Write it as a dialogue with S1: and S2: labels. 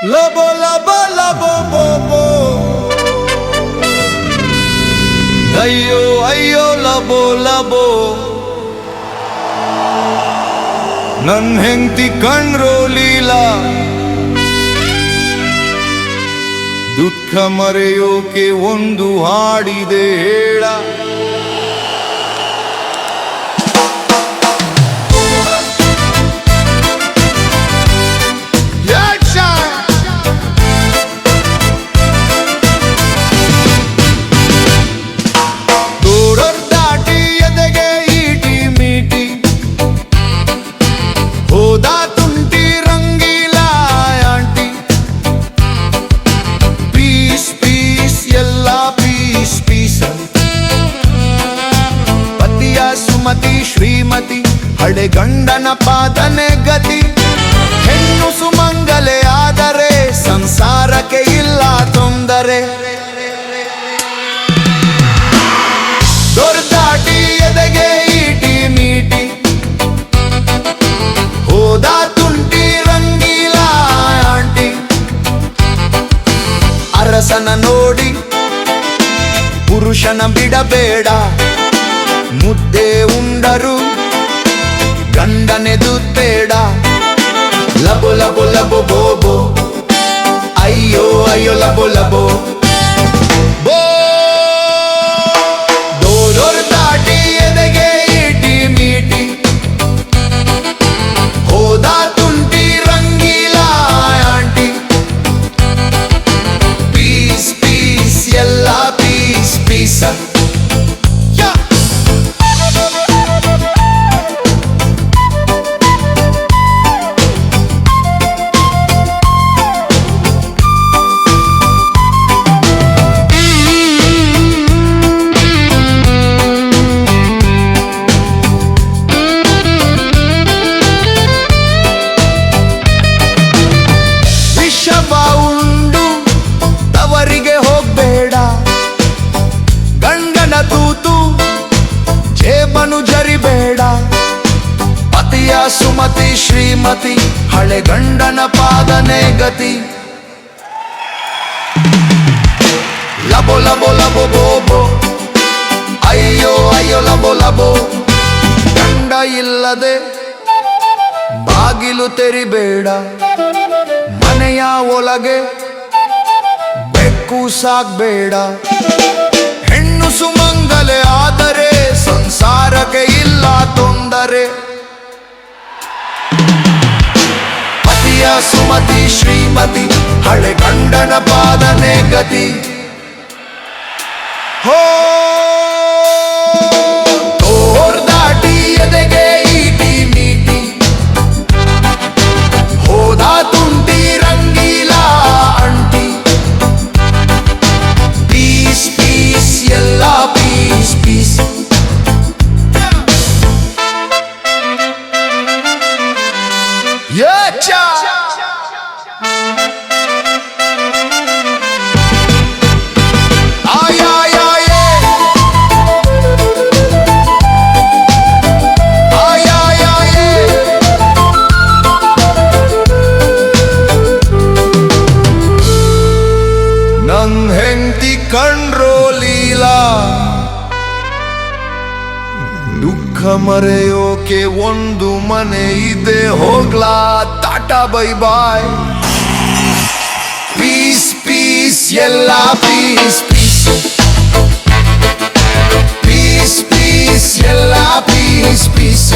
S1: Labo, labo, bo, bo. ಅಯ್ಯೋ ಅಯ್ಯೋ ಲಬೋ ಲಬೋ ನನ್ ಹೆಂಡತಿ ಕಣ್ರೋ ಲೀಲಾ ದುಃಖ ಮರೆಯೋಕೆ ಒಂದು ಹಾಡಿದೆ ಹೇಳ ಹಳೆ ಗಂಡನ ಪಾದನೆ ಗತಿ. ಹೆಣ್ಣು ಸುಮಂಗಲೆ ಆದರೆ ಸಂಸಾರಕ್ಕೆ ಇಲ್ಲ ತೊಂದರೆ. ಈಟಿ ಮೀಟಿ. ಹೋದ ಆಂಟಿ. ಅರಸನ ನೋಡಿ ಪುರುಷನ ಬಿಡಬೇಡ. ಮುದ್ದೆ ಉಂಡರು ಗಂಡನೆದುತ್ತೇಡ ಲಬೋ ಲಬೋ ಲಬೋ ಬೋಬೋ ಸುಮತಿ ಶ್ರೀಮತಿ, ಹಳೆ ಗಂಡನ ಪಾದನೆ ಗತಿ. ಲಬೋ ಲಬೋ ಲಬೋ ಬೋಬೋ ಅಯ್ಯೋ ಅಯ್ಯೋ, ಲಬೋ ಲಬೋ. ಗಂಡ ಇಲ್ಲದೆ ಬಾಗಿಲು ತೆರಿಬೇಡ. ಮನೆಯ ಒಳಗೆ ಬೆಕ್ಕು ಸಾಕ್ಬೇಡ. ಹೆಣ್ಣು ಸುಮಂಗಲೆ ಆದರೆ ಸಂಸಾರಕ್ಕೆ ಶ್ರೀಮತಿ ಹಳೆ ಗಂಡನ ಪಾದನೆ ಗತಿ. ಹೋ ಯಚ್ಚ ಆಯ್ ಕಂಡ್ರೋ ಲೀಲಾ ದುಃಖ ಮರೆಯೋಕೆ ಒಂದು ಮನೆ ಇದೆ, ಹೋಗ್ಲಾ tata bye bye. Piece piece ಎಲ್ಲ ಪೀಸ್ ಪೀಸ್ ಪೀಸ್ ಪೀಸ್ ಎಲ್ಲ ಪೀಸ್ ಪೀಸ್